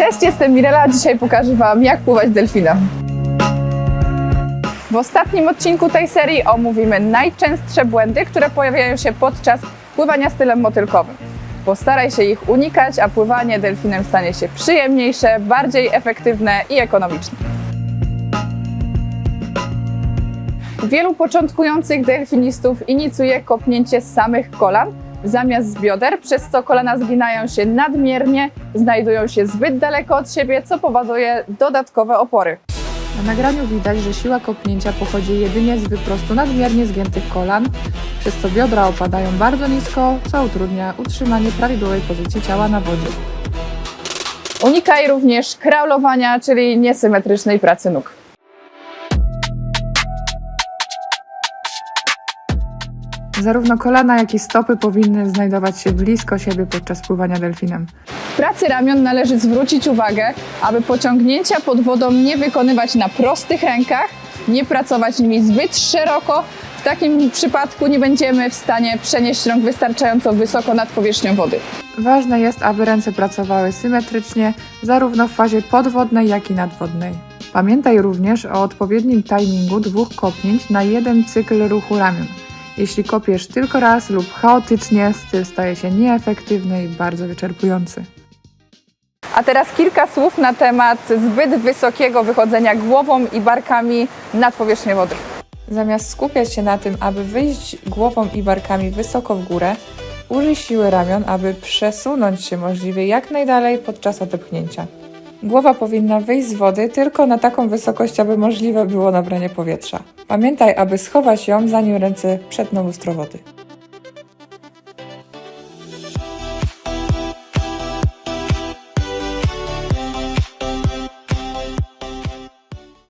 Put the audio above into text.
Cześć, jestem Mirela, dzisiaj pokażę Wam jak pływać delfinem. W ostatnim odcinku tej serii omówimy najczęstsze błędy, które pojawiają się podczas pływania stylem motylkowym. Postaraj się ich unikać, a pływanie delfinem stanie się przyjemniejsze, bardziej efektywne i ekonomiczne. Wielu początkujących delfinistów inicjuje kopnięcie samych kolan zamiast z bioder, przez co kolana zginają się nadmiernie, znajdują się zbyt daleko od siebie, co powoduje dodatkowe opory. Na nagraniu widać, że siła kopnięcia pochodzi jedynie z wyprostu nadmiernie zgiętych kolan, przez co biodra opadają bardzo nisko, co utrudnia utrzymanie prawidłowej pozycji ciała na wodzie. Unikaj również kraulowania, czyli niesymetrycznej pracy nóg. Zarówno kolana, jak i stopy powinny znajdować się blisko siebie podczas pływania delfinem. W pracy ramion należy zwrócić uwagę, aby pociągnięcia pod wodą nie wykonywać na prostych rękach, nie pracować nimi zbyt szeroko. W takim przypadku nie będziemy w stanie przenieść rąk wystarczająco wysoko nad powierzchnią wody. Ważne jest, aby ręce pracowały symetrycznie, zarówno w fazie podwodnej, jak i nadwodnej. Pamiętaj również o odpowiednim timingu dwóch kopnięć na jeden cykl ruchu ramion. Jeśli kopiesz tylko raz lub chaotycznie, styl staje się nieefektywny i bardzo wyczerpujący. A teraz kilka słów na temat zbyt wysokiego wychodzenia głową i barkami nad powierzchnię wody. Zamiast skupiać się na tym, aby wyjść głową i barkami wysoko w górę, użyj siły ramion, aby przesunąć się możliwie jak najdalej podczas odepchnięcia. Głowa powinna wyjść z wody tylko na taką wysokość, aby możliwe było nabranie powietrza. Pamiętaj, aby schować ją, zanim ręce przetną lustro wody.